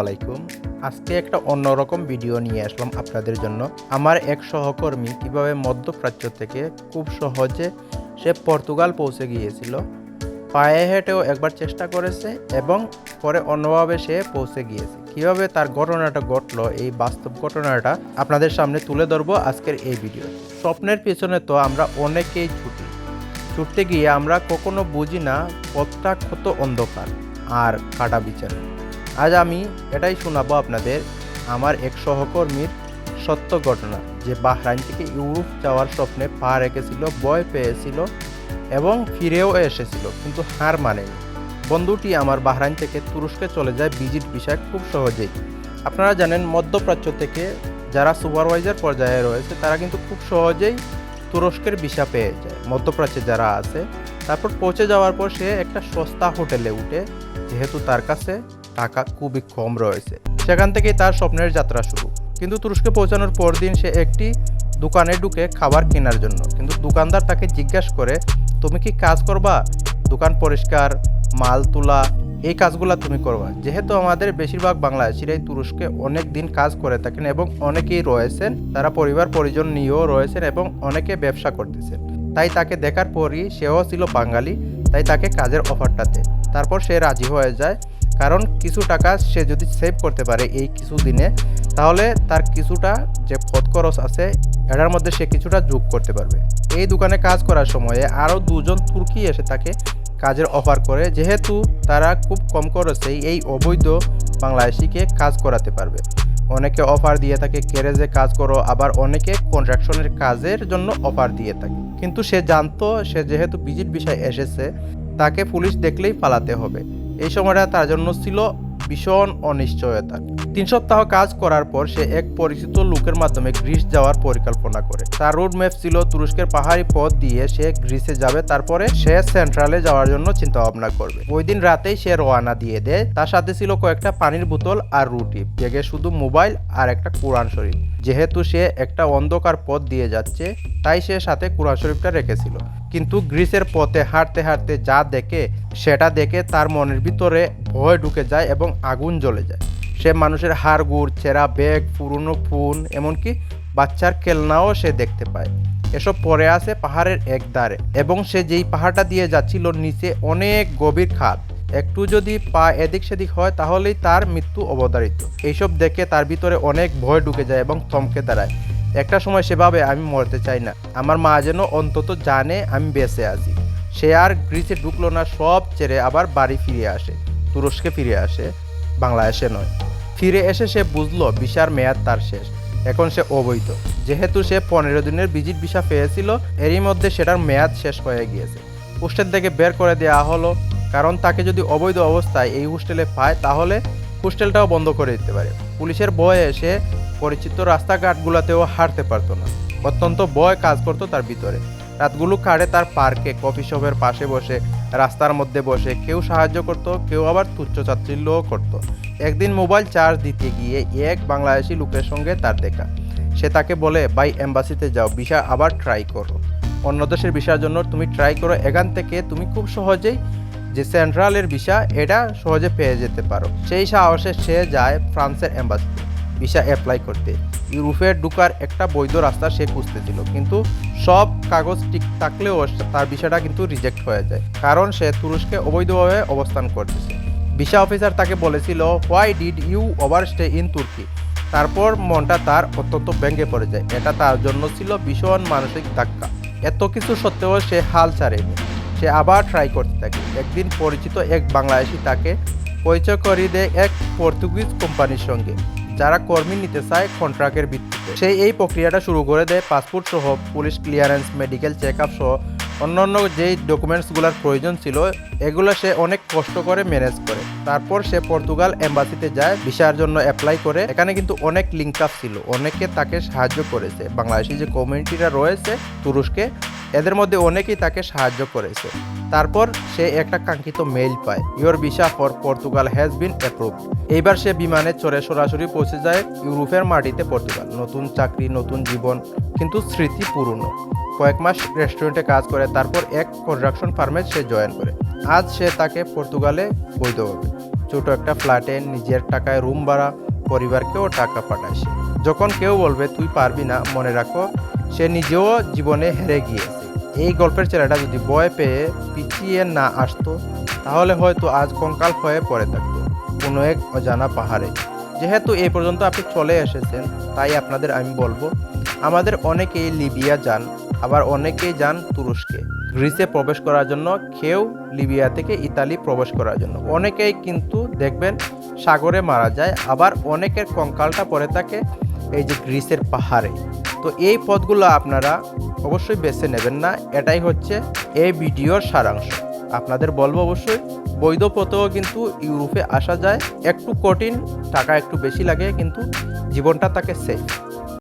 আলাইকুম। আজকে একটা অন্যরকম ভিডিও নিয়ে আসলাম আপনাদের জন্য। আমার এক সহকর্মী কীভাবে মধ্যপ্রাচ্য থেকে খুব সহজে সে পর্তুগাল পৌঁছে গিয়েছিল, পায়ে হেঁটেও একবার চেষ্টা করেছে এবং পরে অন্যভাবে সে পৌঁছে গিয়েছে। কীভাবে তার ঘটনাটা ঘটলো, এই বাস্তব ঘটনাটা আপনাদের সামনে তুলে ধরবো আজকের এই ভিডিও স্বপ্নের পেছনে তো আমরা অনেকেই ছুটি। ছুটতে গিয়ে আমরা কখনো বুঝি না, পথটা কত অন্ধকার আর কাটা বিচার। আজ আমি এটাই শোনাবো আপনাদের আমার এক সহকর্মীর সত্য ঘটনা, যে বাহরাইন থেকে ইউরোপ যাওয়ার স্বপ্নে পা রেখেছিল, ভয় পেয়েছিল এবং ফিরেও এসেছিল, কিন্তু হার মানেনি। বন্ধুটি আমার বাহরাইন থেকে তুরস্কে চলে যায় ভিজিট বিষয় খুব সহজেই। আপনারা জানেন, মধ্যপ্রাচ্য থেকে যারা সুপারভাইজার পর্যায়ে রয়েছে, তারা কিন্তু খুব সহজেই তুরস্কের ভিসা পেয়ে যায়। মধ্যপ্রাচ্যে যারা আছে, তারপর পৌঁছে যাওয়ার পর সে একটা সস্তা হোটেলে উঠে, যেহেতু তার কাছে টাকা খুবই কম রয়েছে। সেখান থেকেই তার স্বপ্নের যাত্রা শুরু। কিন্তু তুরস্কে পৌঁছানোর পর দিন সে একটি দোকানে ঢুকে খাবার কেনার জন্য। কিন্তু দোকানদার তাকে জিজ্ঞাসা করে, তুমি কি কাজ করবা? দোকান পরিষ্কার, মাল তোলা, এই কাজগুলা তুমি করবা? যেহেতু আমাদের বেশিরভাগ বাংলাদেশিরাই তুরস্কে অনেক দিন কাজ করে থাকেন এবং অনেকেই রয়েছেন। তারা পরিবার, পরিজন নিয়েও রয়েছেন এবং অনেকে ব্যবসা করতেছেন। তাই তাকে দেখার পরই সেও ছিল বাঙালি, তাই তাকে কাজের অফারটা দেয় তারপর সে রাজি হয়ে যায়। কারণ কিছু টাকা সে যদি সেভ করতে পারে এই কিছু দিনে, তাহলে তার কিছুটা যে পথ খরচ আছে, এটার মধ্যে সে কিছুটা যোগ করতে পারবে। এই দোকানে কাজ করার সময়ে আরও দুজন তুর্কি এসে তাকে কাজের অফার করে, যেহেতু তারা খুব কম খরচেই এই অবৈধ বাংলাদেশিকে কাজ করাতে পারবে। অনেকে অফার দিয়ে থাকে গ্যারেজে কাজ করো। আবার অনেকে কন্ট্রাকশনের কাজের জন্য অফার দিয়ে থাকে। কিন্তু সে জানতো, সে যেহেতু ভিজিট বিষয় এসেছে, তাকে পুলিশ দেখলেই পালাতে হবে। এই সময়টা তার জন্য ছিল ভীষণ অনিশ্চয়তা। তিন সপ্তাহ কাজ করার পর সে এক পরিচিত লোকের মাধ্যমে গ্রিস যাওয়ার পরিকল্পনা করে। তার রোড ম্যাপ ছিল তুরস্কের পাহাড়ি পথ দিয়ে সে গ্রিসে যাবে, তারপরে সে সেন্ট্রালে যাওয়ার জন্য চিন্তা ভাবনা করবে। ওই দিন রাতেই সে রওনা দিয়ে দেয়। তার সাথে ছিল কয়েকটা পানির বোতল আর রুটি ব্যাগে শুধু মোবাইল আর একটা কোরআন শরীফ। যেহেতু সে একটা অন্ধকার পথ দিয়ে যাচ্ছে, তাই সে সাথে কোরআন শরীফটা রেখেছিল। কিন্তু গ্রিসের পথে হাঁটতে হাঁটতে যা দেখে, সেটা দেখে তার মনের ভিতরে ভয় ঢুকে যায় এবং আগুন জ্বলে যায়। সে মানুষের হাড় গুড় ছেঁড়া ব্যাগ, পুরনো ফোন, এমনকি বাচ্চার খেলনাও সে দেখতে পায়। এসব পড়ে আছে পাহাড়ের এক ধারে এবং সে যেই পাহাড়টা দিয়ে যাচ্ছিল নিচে অনেক গভীর খাদ একটু যদি পা এদিক সেদিক হয়, তাহলেই তার মৃত্যু অবধারিত। এইসব দেখে তার ভিতরে অনেক ভয় ঢুকে যায় এবং থমকে দাঁড়ায়। একটা সময় সেভাবে আমি মরতে চাই না। আমার মা যেন অন্তত জানে আমি বেঁচে আছি। সে আর গ্রিসে ঢুকলো না, সব ছেড়ে আবার বাড়ি ফিরে আসে। তুরস্কে ফিরে আসে, বাংলাদেশে নয়। ফিরে এসে সে বুঝলো ভিসার মেয়াদ তার শেষ। এখন সে অবৈধ। যেহেতু সে পনেরো দিনের ভিজিট ভিসা পেয়েছিল, এরই মধ্যে সেটার মেয়াদ শেষ হয়ে গিয়েছে। হোস্টেল থেকে বের করে দেওয়া হলো, কারণ তাকে যদি অবৈধ অবস্থায় এই হোস্টেলে পায়, তাহলে হোস্টেলটাও বন্ধ করে দিতে পারে। পুলিশের ভয়ে এসে পরিচিত রাস্তাঘাটগুলোতেও হাঁটতে পারতো না। অত্যন্ত ভয় কাজ করতো তার ভিতরে। রাতগুলো কাটে তার পার্কে, কফি শপের পাশে বসে, রাস্তার মধ্যে বসে। কেউ সাহায্য করতো, কেউ আবার তুচ্ছ চাচ্ছিল্যও করতো। একদিন মোবাইল চার্জ দিতে গিয়ে এক বাংলাদেশি লোকের সঙ্গে তার দেখা। সে তাকে বলে বাই এম্বাসিতে যাও, ভিসা আবার ট্রাই করো। অন্য দেশের ভিসার জন্য তুমি ট্রাই করো, এখান থেকে তুমি খুব সহজেই যে সেন্ট্রালের ভিসা, এটা সহজে পেয়ে যেতে পারো। সেই সাহসে সে যায় ফ্রান্সের এম্বাসিতে ভিসা অ্যাপ্লাই করতে। ইউরোপে ঢুকার একটা বৈধ রাস্তা সে খুঁজতেছিল, কিন্তু সব কাগজ ঠিক থাকলেও তার ভিসাটা কিন্তু রিজেক্ট হয়ে যায়, কারণ সে তুরস্কে অবৈধভাবে অবস্থান করতেছে। ভিসা অফিসার তাকে বলেছিল, why did you overstay in Turkey? তারপর মনটা তার অত্যন্ত ব্যঙ্গে পড়ে যায়। এটা তার জন্য ছিল ভীষণ মানসিক ধাক্কা। এত কিছু সত্ত্বেও সে হাল ছাড়েনি। সে আবার ট্রাই করতে থাকে। একদিন পরিচিত এক বাংলাদেশি তাকে পরিচয় করিয়ে দেয় এক পর্তুগিজ কোম্পানির সঙ্গে, যারা কর্মী নিতে চায় কন্ট্রাক্টের ভিত্তিতে। সেই এই প্রক্রিয়াটা শুরু করে দেয় পাসপোর্ট সহ police clearance medical check up সহ, অন্যান্য যেই ডকুমেন্টসগুলোর প্রয়োজন ছিল, এগুলো সে অনেক কষ্ট করে ম্যানেজ করে। তারপর সে পর্তুগাল এম্বাসিতে যায় ভিসার জন্য অ্যাপ্লাই করে। এখানে কিন্তু অনেক লিঙ্ক আপ ছিল, অনেকে তাকে সাহায্য করেছে। বাংলাদেশি যে কমিউনিটিটা রয়েছে, তুরস্কে এদের মধ্যে অনেকেই তাকে সাহায্য করেছে। তারপর সে একটা কাঙ্ক্ষিত মেইল পায়, your visa for Portugal has been approve এইবার সে বিমানে চড়ে সরাসরি পৌঁছে যায় ইউরোপের মাটিতে পর্তুগাল। নতুন চাকরি, নতুন জীবন, কিন্তু স্মৃতি পুরনো। কয়েক মাস রেস্টুরেন্টে কাজ করে, তারপর এক কনস্ট্রাকশন ফার্মে সে জয়েন করে। আজ সে তাকে পর্তুগালে বৈধ হবে। ছোট একটা ফ্ল্যাটে নিজের টাকায় রুম ভাড়া, পরিবারকেও টাকা পাঠায় সে। যখন কেউ বলবে, তুই পারবি না, মনে রাখো, সে নিজেও জীবনে হেরে গিয়েছে। এই গল্পের ছেলেটা যদি ভয় পেয়ে পিছিয়ে না আসতো, তাহলে হয়তো আজ কঙ্কাল হয়ে পড়ে থাকতো কোনো এক অজানা পাহাড়ে। যেহেতু এই পর্যন্ত আপনি চলে এসেছেন, তাই আপনাদের আমি বলব, আমাদের অনেকেই লিবিয়া যান, আবার অনেকেই যান তুরস্কে। গ্রিসে প্রবেশ করার জন্য, কেউ লিবিয়া থেকে ইতালি প্রবেশ করার জন্য। অনেকেই কিন্তু দেখবেন সাগরে মারা যায়, আবার অনেকের কঙ্কালটা পড়ে থাকে এই যে গ্রিসের পাহাড়ে। তো এই পথগুলো আপনারা অবশ্যই বেছে নেবেন না। এটাই হচ্ছে এই ভিডিওর সারাংশ। আপনাদের বলব অবশ্যই, বৈধ পথেও কিন্তু ইউরোপে আসা যায়। একটু কঠিন, টাকা একটু বেশি লাগে, কিন্তু জীবনটা তাকে সেফ